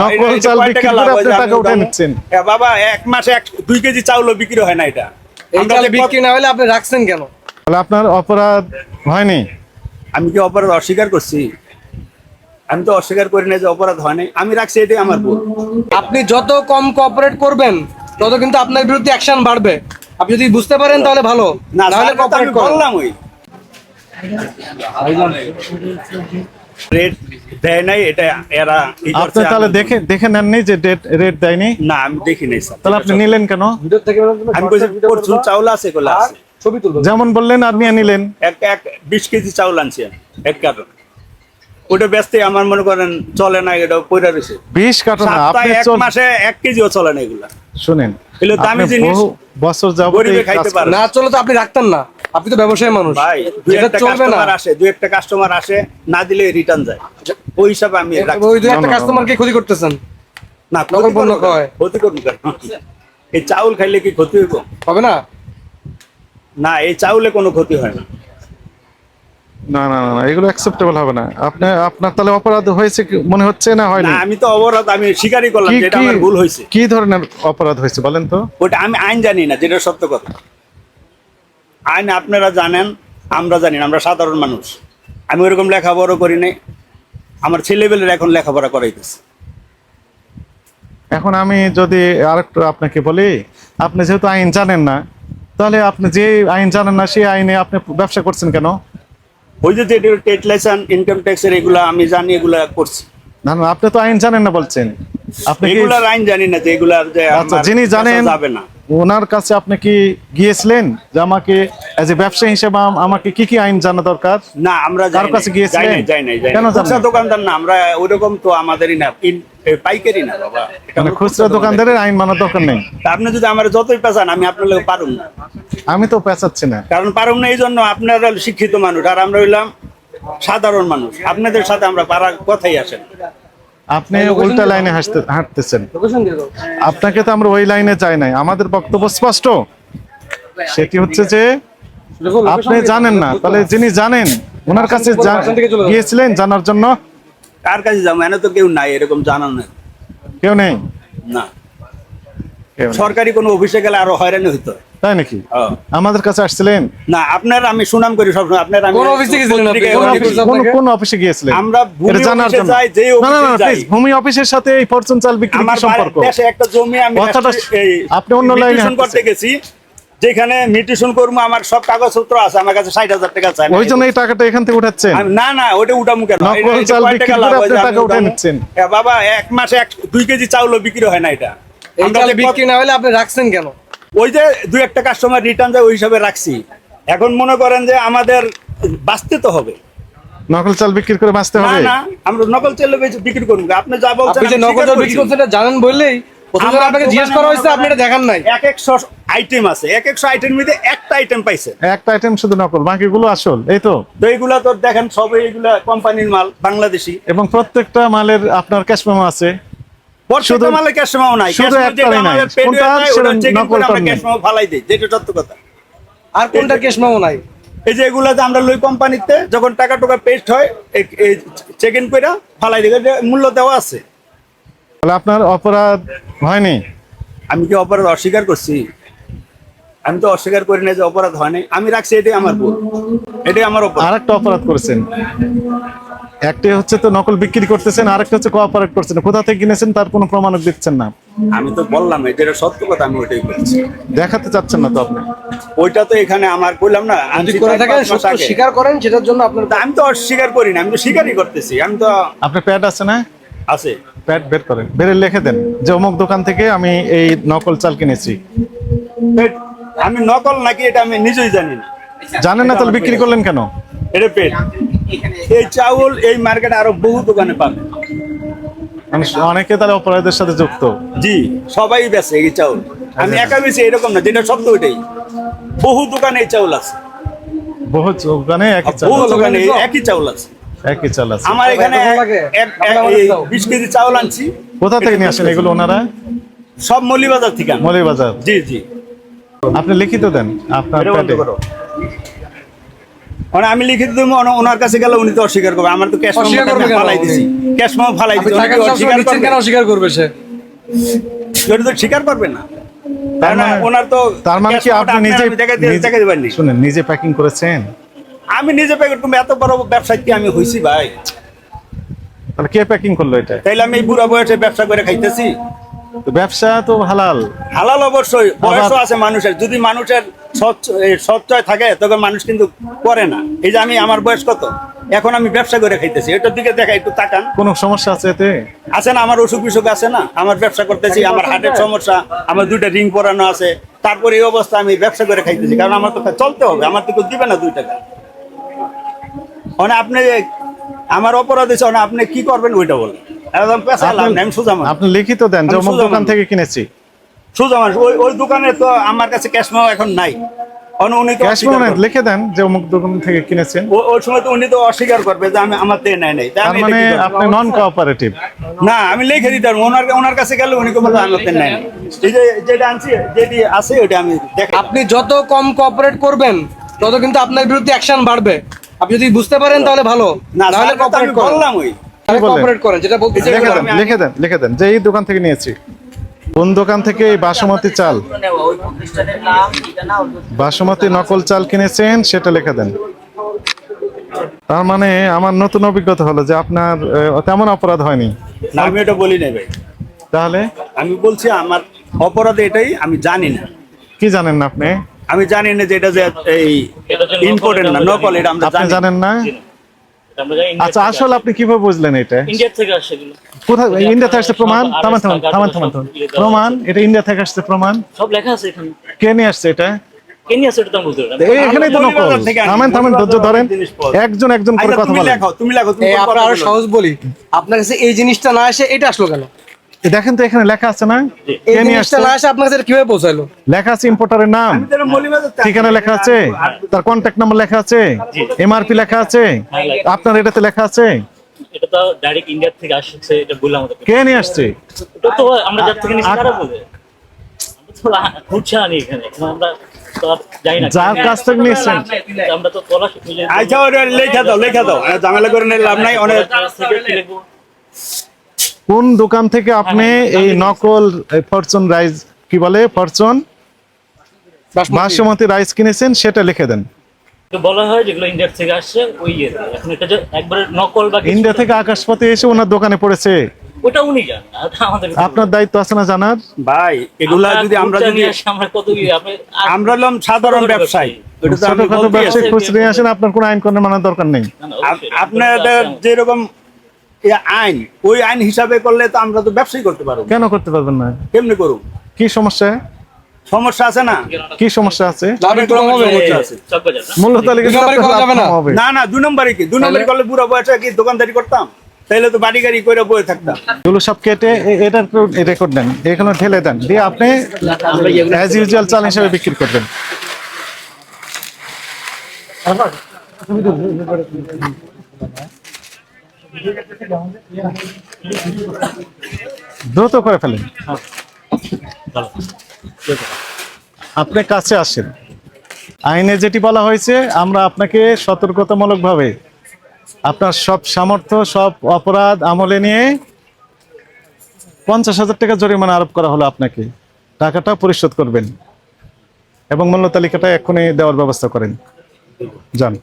নকল চাল বিক্রি করে আপনি টাকা আমি উঠে নিচ্ছেন? বাবা এক মাসে এক দুই কেজি চাউলও বিক্রি হয় না এটা। এই চাল বিক্রি না হলে আপনি রাখছেন কেন? তাহলে আপনার অপরাধ হয়নি? আমি কি অপরাধ অস্বীকার করছি? আমি তো অস্বীকার করি না যে অপরাধ হয় নাই। আমি রাখছি এটাই আমার ভুল। আপনি যত কম কোঅপারেট করবেন তত কিন্তু আপনার বিরুদ্ধে অ্যাকশন বাড়বে। আপনি যদি বুঝতে পারেন তাহলে ভালো। না না হলে স্যারকে তো আমি কোঅপারেট করেন। বললাম ওই রেট দেয় নাই এটা এরা আপনি তাহলে দেখে দেখে নেননি যে ডেট রেট দেয়নি? না আমি দেখি নাই স্যার। তাহলে আপনি নিলেন কেন? আমি কইছি চাউল আছে এগুলো আছে। ছবি তুলবেন। যেমন বললেন আপনি নিলেন। এক এক বিশ কেজি চাউল আনছি আমি, এক কার্টন। ওটা ব্যস্ত আমার মনে করেন চলে না এটা পয়রা রয়েছে। বিশ কার্টন এক মাসে এক কেজিও চলে না এগুলা। শুনেন এগুলো দামি জিনিস, বছর যাব খাইতে পারে। না চলে তো আপনি রাখতেন না। আপনি তো ব্যবসায়ী মানুষ। ভাই দুই একটা কাস্টমার আসে দুই একটা কাস্টমার আসে না দিলে রিটার্ন যায়। ওই হিসাবে আমি। ওই দুই একটা কাস্টমারকে ক্ষতি করতেছেন? না নকল ক্ষতি পণ্য করব ক্ষতি করুন কেন? এই চাউল খাইলে কি ক্ষতি হইব? হবে না? না এই চাউলে কোনো ক্ষতি হয় না। না না না এগুলো অ্যাকসেপ্টেবল হবে না। আপনি আপনার তাহলে অপরাধ হয়েছে মনে হচ্ছে না হয়নি? আমি তো অবরোধ আমি স্বীকারই করলাম আমার ভুল হয়েছে। কি ধরনের অপরাধ হয়েছে বলেন তো? ওটা আমি আইন জানি না যেটা সত্য কথা। আইন আপনারা জানেন আমরা জানি না আমরা সাধারণ মানুষ। আমি ওরকম লেখাপড়া করি নাই। আমার ছেলেবেলের এখন লেখাপড়া করাইতেছে। এখন আমি যদি আরেকটু আপনাকে বলি আপনি যেহেতু আইন জানেন না তাহলে আপনি যে আইন জানেন না সেই আইনে আপনি ব্যবসা করছেন কেন? ওই যে টেট লাইসেন্স ইনকাম ট্যাক্সের এগুলা আমি জানি এগুলা করছি। না না আপনি তো আইন জানেন না বলছেন। আপনি এগুলার আইন জানি না যে এগুলার যে আচ্ছা যিনি জানেন যাবে না। ওনার কাছে আপনি কি গিয়েছিলেন? যে আমাকে এ ব্যবসায়ী হিসেবে আমাকে কি কি আইন জানা দরকার? না আমরা কারও কাছে নাই, গিয়েছিলেন? যাই নাই যাই কেন। খুচরা দোকানদার না আমরা ওইরকম তো আমাদেরই না। পাইকারি না বাবা। মানে খুচরা দোকানদারের আইন মানার দরকার নেই। আপনি যদি আমার যতই পেঁচান আমি আপনার লোক পারুম না। আমি তো পেঁচাচ্ছি না। কারণ পারুম না এই জন্য আপনারা শিক্ষিত মানুষ আর আমরা হইলাম সাধারণ মানুষ। আপনাদের সাথে আমরা পারার কথাই আসেন আপনি উল্টা লাইনে হাসতে হাঁটতেছেন। আপনাকে তো আমরা ওই লাইনে চাই নাই। আমাদের বক্তব্য স্পষ্ট। সেটি হচ্ছে যে আপনি জানেন না। তাহলে যিনি জানেন ওনার কাছে। গিয়েছিলেন জানার জন্য? কার কাছে যাব? এনে তো কেউ নাই এরকম জানান না কেউ নেই? না। সরকারি কোনো অফিসে গেলে আরও হয়রানি হইতো তাই নাকি। আমাদের কাছে আসছিলেন না আপনার আমি সুনাম করি সবসময় আপনার আমি কোন অফিসে? পত্রিকায় কোন অফিসে? কোন অফিসে গিয়েছিলেন আমরা ভূমি জানার জন্য যাই, যেই না না না অফিসে যাই। ভূমি অফিসের সাথে এই ফরচুন চাল বিক্রি আমার সম্পর্ক দেশে একটা জমি আমি আপনি অন্য লাইনে করতে গেছি যেখানে মিটিশন করব আমার সব কাগজপত্র আছে আমার কাছে ষাট হাজার টাকা চাই ওই জন্য এই টাকাটা এখান থেকে উঠাচ্ছেন না না ওটা উঠামু কেন টাকা যে উঠামু? নিচ্ছেন। বাবা এক মাসে এক দুই কেজি চাউলও বিক্রি হয় না এটা এই চাল বিক্রি না হলে আপনি রাখছেন কেন ওই যে দুই একটা কাস্টমার রিটার্ন যায় ওই হিসাবে রাখছি। এখন মনে করেন যে আমাদের বাঁচতে তো হবে। নকল চাল বিক্রি করে বাঁচতে হবে? না আমরা নকল চাল বিক্রি করব আপনি যা বলছেন আপনি যে নকল চাল বিক্রি করছেন এটা জানেন বললেই প্রথমে আপনাকে জিজ্ঞেস করা হয়েছে আপনি এটা দেখান নাই। এক একশো আইটেম আছে। এক একশো আইটেমের মধ্যে একটা আইটেম পাইছে। একটা আইটেম শুধু নকল বাকিগুলো আসল এই তো? তো এইগুলা তো দেখেন সব এইগুলা কোম্পানির মাল বাংলাদেশি। এবং প্রত্যেকটা মালের আপনার ক্যাশ মেমো আছে। শুধু- মালে ক্যাশ নাই। শুধু নাই। কোনটা আমরা ফালাই দিই যেটা সত্য কথা। আর কোনটা নাই? এই যে এগুলাতে আমরা লই কোম্পানিতে যখন টাকা টাকা পেস্ট হয় এই চেক ইন করে ফালাই দিই। মূল্য দেওয়া আছে। তাহলে আপনার অপরাধ হয়নি? আমি কি অপরাধ অস্বীকার করছি? আমি তো অস্বীকার করি না যে অপরাধ হয় নাই। আমি রাখছি এটাই আমার ভুল। এটাই আমার অপরাধ। আরেকটা অপরাধ করেছেন। একটি হচ্ছে তো নকল বিক্রি করতেছেন আরেকটা হচ্ছে কোঅপারেট করছেন। কোথা থেকে কিনেছেন তার কোনো প্রমাণক দিচ্ছেন না। আমি তো বললাম যেটা সত্য কথা আমি ওইটাই বলছি। দেখাতে চাচ্ছেন না তো আপনি। ওইটা তো এখানে আমার বললাম না যদি করে থাকেন সত্য স্বীকার করেন সেটার জন্য আপনার তা আমি তো অস্বীকার করি না আমি তো স্বীকারই করতেছি আমি তো আপনার প্যাড আছে না? আছে। প্যাড বের করেন। বেরে লিখে দেন যে অমুক দোকান থেকে আমি এই নকল চাল কিনেছি। পেট আমি নকল নাকি এটা আমি নিজেই জানি না। জানেন না তাহলে বিক্রি করলেন কেন? এটা পেট এই চাউল এই মার্কেটে আরও বহু দোকানে পাবে। মানে অনেকে তাহলে অপরাধের সাথে যুক্ত। জি সবাই বেছে এই চাউল। আমি একা বেশি এরকম না যেটা সত্য ওইটাই। বহু দোকানে এই চাউল আছে। বহু দোকানে একই চাল বহু দোকানে একই চাউল আছে। একই চাল আছে। আমার এখানে এত ভালো লাগে? এক- এক- আপনার আমাকে এই দাও। বিশ কেজি চাউল আনছি। কোথা থেকে নিয়ে আসেন এগুলো ওনারা? সব মলিবাজার থেকে। মৌলিবাজার। জি জি। আপনি লিখিত দেন আপনার এটা বন্ধ প্যাডে করো মানে আমি লিখিত দেবো ওনার কাছে গেলে উনি তো অস্বীকার করবে। আমার তো ক্যাশ অস্বীকার করবে ফালাই দিছি ক্যাশ মেমো ফালাই দিছি উনি টাকা কি সবসময় অস্বীকার কেন অস্বীকার করবে সে? উনি তো স্বীকার করবে না। তার না, মানে- ওনার তো তার মানে cash কি আপনি নিজে। শুনেন নিজে প্যাকিং করেছেন? আমি নিজে প্যাকেট করব এত বড় ব্যবসায় কি আমি হইছি ভাই? তাহলে কে প্যাকিং করল এটা? তাইলে আমি এই বুড়া বয়সে ব্যবসা করে খাইতেছি। তো ব্যবসা তো হালাল। হালাল অবশ্যই বয়সও আছে মানুষের। যদি মানুষের সচ্ছয় থাকে তখন মানুষ কিন্তু করে না। এই যে আমি আমার বয়স কত? এখন আমি ব্যবসা করে খাইতেছি। এটার দিকে দেখা একটু তাকান। কোনো সমস্যা আছে এতে? আছে না আমার অসুখ বিসুখ আছে না? আমার ব্যবসা করতেছি আমার হার্টের সমস্যা আমার দুইটা রিং পরানো আছে। তারপরে এই অবস্থা আমি ব্যবসা করে খাইতেছি। কারণ আমার তো চলতে হবে আমার তো কেউ দিবে না দুই টাকা। মানে আপনি আমার অপরাধ মানে আপনি কি করবেন ওইটা বলেন। একদম পেশা লাভ নেই, আমি সোজা আপনি লিখিত দেন যে দোকান থেকে কিনেছি। সোজা মানুষ ওই ওই দোকানে তো আমার কাছে ক্যাশ মেমো এখন নাই। কারণ উনি তো ক্যাশ অস্বীকার পেমেন্ট করবে। লিখে দেন যে অমুক দোকান থেকে কিনেছেন। ওই সময় তো উনি তো অস্বীকার করবে যে আমি আমার দিয়ে নেয় নাই। তা তার আমি এটা মানে আপনি নন কোঅপারেটিভ না আমি লিখে দিতাম ওনার ওনার কাছে গেলে উনি বলব আমার দিয়ে নেয় এই যে যেটা আনছি যেটি আছে ওটা আমি আপনি যত কম কোঅপারেট করবেন তত কিন্তু আপনার বিরুদ্ধে অ্যাকশন বাড়বে। আপনি যদি বুঝতে পারেন তাহলে ভালো। না তাহলে কোঅপারেট ওই? কোঅপারেট করেন। যেটা বলতে লিখে দেন লিখে দেন লিখে দেন যে এই দোকান থেকে নিয়েছি। কোন দোকান থেকে এই বাসমতি চাল? ওই প্রতিষ্ঠানের নাম ঠিকানা ওই বাসমতি নকল চাল কিনেছেন সেটা লিখে দেন। তার মানে আমার নতুন অভিজ্ঞতা হলো যে আপনার আহ, তেমন অপরাধ হয়নি। আমি এটা বলি নাই ভাই। তাহলে? আমি বলছি আমার অপরাধ এটাই আমি জানি না। কি জানেন না আপনি? আমি জানি না যে এটা যে এই ইম্পর্টেন্ট না নকল এটা আমরা আপনি জানেন না? আচ্ছা আসলে আপনি কীভাবে বুঝলেন এটা? ইন্ডিয়া থেকে আসছে কোথায়? ইন্ডিয়া থেকে আসছে প্রমাণ? থামান থামান থামান থামান থামান। ইয়ে প্রমাণ? এটা ইন্ডিয়া থেকে আসছে প্রমাণ? সব লেখা আছে এখানে। কে নিয়ে আসছে এটা? কে নিয়ে আসছে এখানেই তো নকল। থামেন থামেন ধৈর্য ধরেন। একজন একজন করে আচ্ছা, কথা তুমি লেখো তুমি লেখো তুমি এই আপনার আরও সহজ বলি। আপনার কাছে এই জিনিসটা না আসে এটা আসলো কেন? দেখেন তো এখানে লেখা আছে না? এই জিনিসটা আপনার কাছে কীভাবে পৌঁছালো লেখা আছে ইম্পোর্টারের নাম। ঠিকানা লেখা আছে? তার কন্ট্যাক্ট নাম্বার লেখা আছে? এমআরপি লেখা আছে? আপনার এটাতে লেখা আছে? এটা তো ডাইরেক্ট ইন্ডিয়া থেকে আসছে এটা বললাম কে নিয়ে আসছে? এটা তো আমরা যার থেকে নিচ্ছি তারা বলে। আমরা তো খুঁজছে আনি এখানে এখানে আমরা তো আর জানি না। যার কাছ থেকে নিয়েছেন? আমরা তো তলা আচ্ছা লেখা দাও লেখা দাও। ঝামেলা করে নিয়ে লাভ নাই অনেক? কোন দোকান থেকে আপনি এই নকল ফরচুন রাইস কি বলে ফরচুন? বাসমতি। রাইস কিনেছেন সেটা লিখে দেন। বলা হয় যেগুলো ইন্ডিয়া থেকে আসছে ওই ইয়ে এখন এটা যে একবারে নকল বা ইন্ডিয়া থেকে আকাশপথে এসে ওনার দোকানে পড়েছে। ওটা উনি জানেন আমাদের আপনার দায়িত্ব আছে না জানার? ভাই এগুলা যদি আমরা যদি কত হলাম সাধারণ ব্যবসায়ী। ছোটখাটো। খুচরে আসেন আপনার কোনো আইন কানুন মানার দরকার নেই। আপনাদের যেরকম আইন ওই আইন হিসাবে করলে তো আমরা তো ব্যবসায়ী করতে পারব। কেন করতে পারবেন না? কেমনি করুন কি সমস্যা? সমস্যা আছে না? কি সমস্যা আছে? না? মূল্য তালিকা না? হবে না না দুই নম্বরে কি? দুই নম্বরে করলে বুড়া বয়সে কি দোকানদারি করতাম? তাইলে তো বাড়ি গাড়ি করে বয়ে থাকতাম। এগুলো সব কেটে এ- এটার রেকর্ড দেন। এখানে ঢেলে দেন। দিয়ে আপনি অ্যাজ ইউজুয়াল চাল হিসেবে বিক্রি করবেন। দ্রুত করে ফেলেন। আপনি কাছে আসেন। আইনে যেটি বলা হয়েছে, আমরা আপনাকে সতর্কতামূলকভাবে আপনার সব সামর্থ্য, সব অপরাধ আমলে নিয়ে পঞ্চাশ হাজার টাকা জরিমানা আরোপ করা হলো আপনাকে। টাকাটা পরিশোধ করবেন এবং মূল্য তালিকাটা এক্ষুনি দেওয়ার ব্যবস্থা করেন। যান।